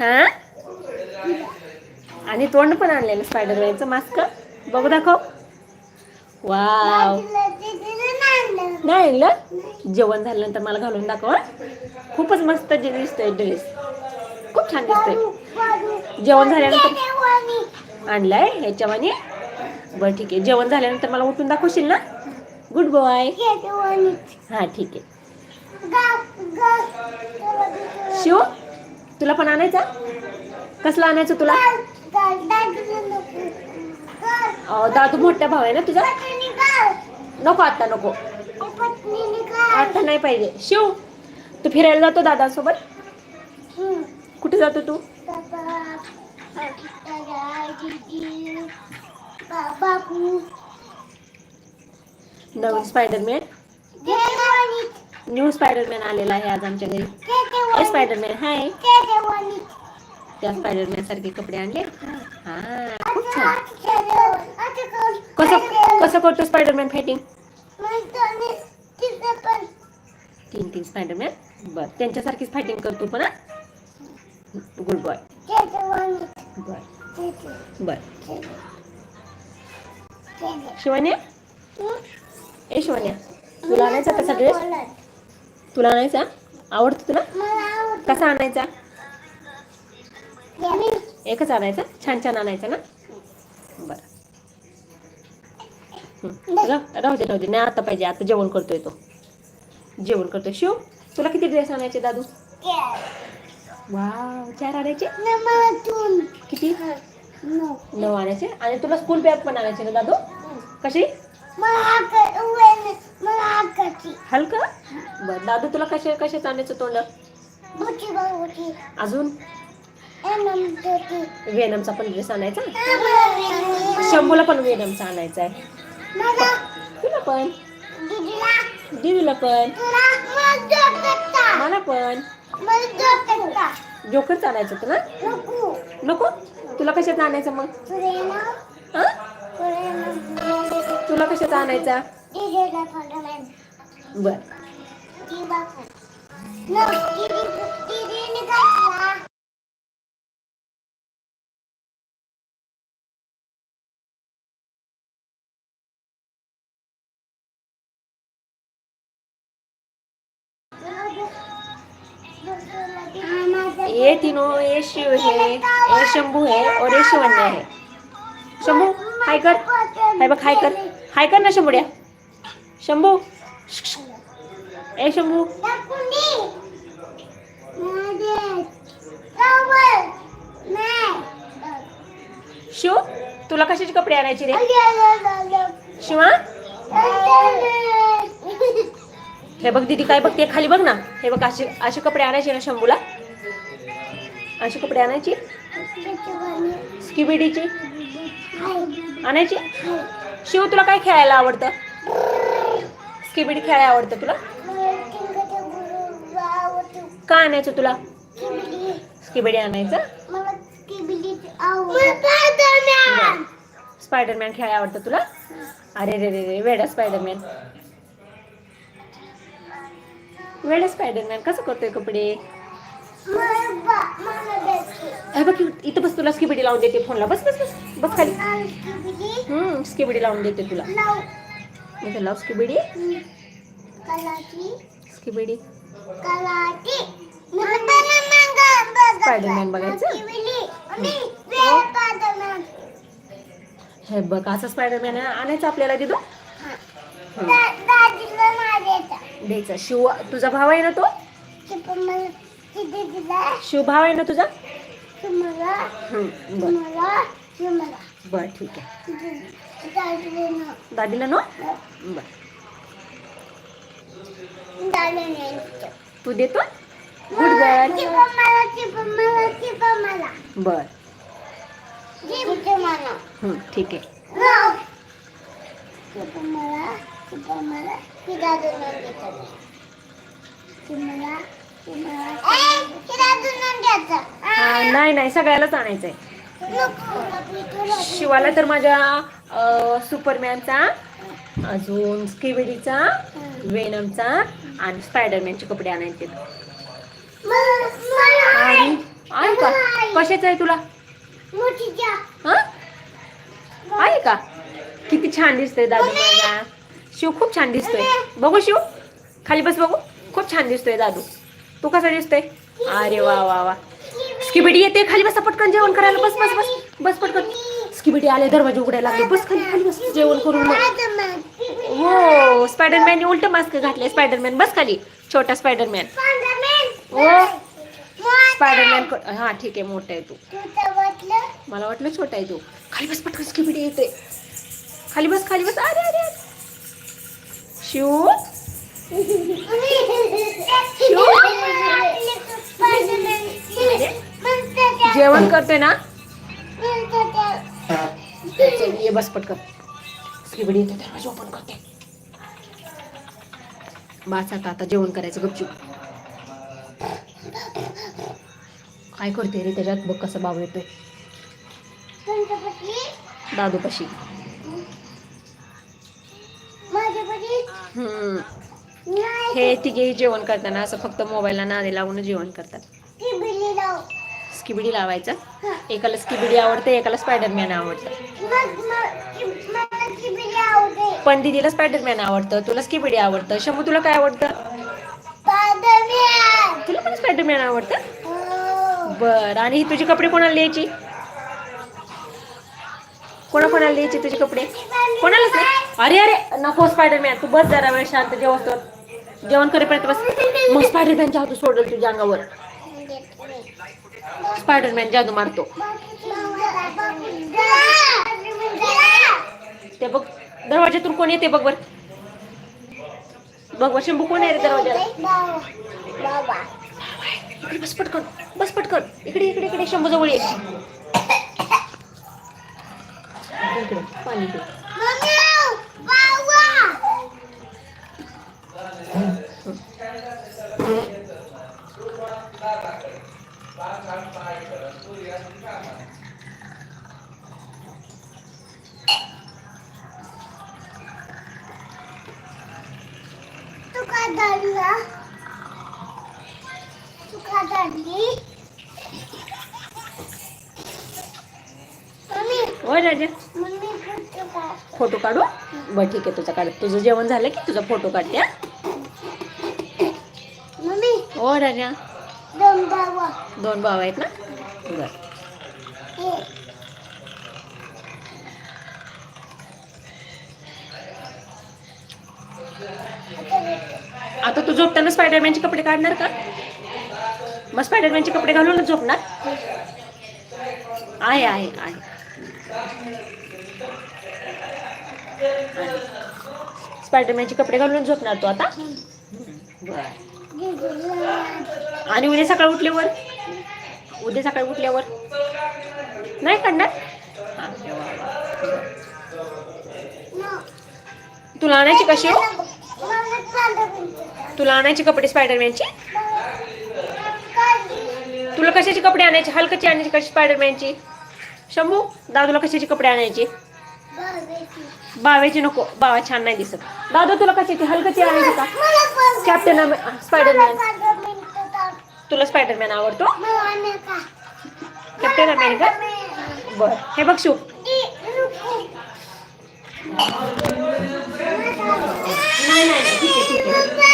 हा? आणि तोंड पण आणलेलं स्पायडरमॅनचं मास्क. बघू दाखव. वाव. नाही आणलं? जेवण झाल्यानंतर मला घालून दाखव. खूपच मस्त जे दिसतोय ड्रेस. खूप छान दिसतोय. जेवण झाल्यानंतर आणलाय ह्याच्यावानी. बरं ठीक आहे. जेवण झाल्यानंतर मला उठून दाखवशील ना? गुड बॉय हा ठीक आहे. शिव? तुला पण आणायचा? कसला आणायचं तुला? दादू मोठा भाऊ आहे ना तुझा? नको आता नको. आता नाही पाहिजे. शिव तू फिरायला जातो दादासोबत? कुठे जातो तू? नवीन स्पायडरमॅन? न्यू स्पायडरमॅन आलेला आहे आज आमच्या घरी. ए स्पायडरमॅन हाय त्या स्पायडरमॅन सारखे कपडे आणले. हा खूप छान. कसं कसं करतो स्पायडरमॅन फायटिंग तीन तीन स्पायडरमॅन बर त्यांच्यासारखीच फायटिंग करतो पण गुड बॉय बर. बर. शिवान्या? ए शिवान्या. तुला आणायचा कसा ड्रेस तुला आणायचा आवडतो तुला? कसा आणायचा? एकच आणायचा? छान छान आणायचा ना? बर. राहू दे राहू दे. नाही आता पाहिजे आता जेवण करतोय तो. जेवण करतोय. शिव तुला किती ड्रेस आणायचे दादू? वाव चार आणायचे? किती? नऊ आणायचे. आणि तुला स्कूल बॅग पण आणायचे ना दादू? कशी? हलका? बर दादू तुला कशा कशाच आणायचं तोंड? अजून? वेनमचा पण ड्रेस आणायचा? शंभूला पण वेनमचा आणायचा आहे तुला पण? दीदीला. पण? मला पण? जोकरच आणायचं तुला नको. तुला कशाच आणायचं मग? हा? तुला कशाचा आणायचा? बर ये तीनों ये शिव है ये शंभू है और ये शिवन्या है। शंभू हाय कर हाय बघ हाय कर हाय कर ना शंभूड्या. शंभू. ए शंभू. शिव तुला कशाचे कपडे आणायचे रे? शिवा हे बघ दीदी काय बघते? खाली बघ ना. हे बघ असे असे कपडे आणायचे ना शंभूला. असे कपडे आणायचे. स्किबिडीचे. आणायचे? शिव तुला काय खेळायला आवडतं? स्किबिडी खेळायला आवडतं तुला? का आणायचं तुला? स्किबिडी आणायचं? स्पायडरमॅन खेळायला आवडतं तुला? अरे रे रे रे वेडा स्पायडरमॅन वेडा स्पायडरमॅन कसं करतोय कपडे? बघ इथं बस तुला स्किबिडी लावून देते फोनला. बस बस बस बस खाली. हम्म स्किबिडी लावून देते तुला. इथं लाव स्किबिडी स्किबिडी स्पायडरमॅन बघायचं हे बघ असं स्पायडरमॅन आणायचं आपल्याला तिथं द्यायचा शिव तुझा भाव आहे ना तो शिव भाव आहे ना तुझा बर ठीक आहे दादीला नो? बर. तू देतो? गुड गर्ल बर. हम्म, ठीक आहे. नाही नाही सगळ्यालाच आणायचं आहे शिवाला तर माझ्या सुपरमॅनचा अजून स्किबिडीचा वेनमचा आणि स्पायडरमॅनचे कपडे आणायचे आणि का? कशाचं आहे तुला? आहे का? किती छान दिसतोय दादू माझा. शिव खूप छान दिसतोय. बघू शिव. खाली बस बघू. खूप छान दिसतोय दादू. तू कसा दिसतोय? अरे वा वा वा. स्किबिडी येते खाली बसा पटकन जेवण करायला बस बस बस बस पटकन. स्किबिडी आले दरवाजे उघडायला लागले बस खाली खाली बस जेवण करून हो स्पायडरमॅनने उलट मास्क घातले स्पायडरमॅन बस खाली छोटा स्पायडरमॅन हो. स्पायडरमॅन हा ठीक आहे मोठा आहे तू. मला वाटलं छोटा आहे तू. खाली बस पटकन स्किबिडी येते. खाली बस खाली बस. अरे अरे अरे. शिव. जेवण करते ना? चल, ये बस पटकन. स्किबिडी येते दरवाजा ओपन करते. बास आता आता जेवण करायचं गपचूप. काय करते रे त्याच्यात? बघ कसं बाबू येतोय. दादू पशी. हम्म. हे तिघे जेवण करताना असं फक्त मोबाईलला नादे लावून जेवण करतात. स्किबिडी लावायचा. एकाला स्किबिडी आवडते एकाला स्पायडरमॅन आवडतं. पण दिदीला स्पायडरमॅन आवडतं तुला स्किबिडी आवडतं. शंभू तुला काय आवडतं? तुला पण स्पायडरमॅन आवडतं? बर. आणि तुझे कपडे कोणाला लिहायची कोणा कोणाला लिहायचे तुझे कपडे? कोणालाच नाही? अरे अरे नको स्पायडरमॅन. तू बस जरा वेळ शांत जेवतो जेवण करेपर्यंत बस. मग स्पायडरमॅनच्या हातून सोडल तुझ्या अंगावर. स्पायडरमॅन जादू मारतो. ते बघ दरवाज्यातून कोण येते बघ बर. बघ बर शंभू कोण आहे रे इकडे बस पटकन बस पटकन. इकडे इकडे इकडे शंभू जवळ ये. पाणी धरला धरली राजा. फोटो काढू. बरं ठीक आहे तुझा काढ. तुझं जेवण झालं की तुझा फोटो काढते हा? मम्मी राजा. दोन भाव. आहेत ना? बरं. आता तू झोपताना स्पायडरमॅनचे कपडे काढणार का मग स्पायडरमॅनचे कपडे घालूनच झोपणार आहे आहे आहे स्पायडरमॅनचे कपडे घालूनच झोपणार तू आता बरं. आणि उद्या सकाळी उठल्यावर उद्या सकाळी उठल्यावर नाही काढणार. तुला आणायची कशी हो. तुला आणायचे कपडे स्पायडरमॅनचे तुला कशाचे कपडे आणायचे? हलकाचे आणायची कशी स्पायडरमॅनची शंभू दादूला कशाचे कपडे आणायचे? बाबाची. बावेचे नको. बावा छान नाही दिसत. दादा तुला कशाचे? हलकची आणायची का? कॅप्टन स्पायडरमॅन तुला स्पायडरमॅन आवडतो? कॅप्टन अमेरिका बर. हे बघ शिव नाही नाही नाही, ठीक आहे ठीक आहे.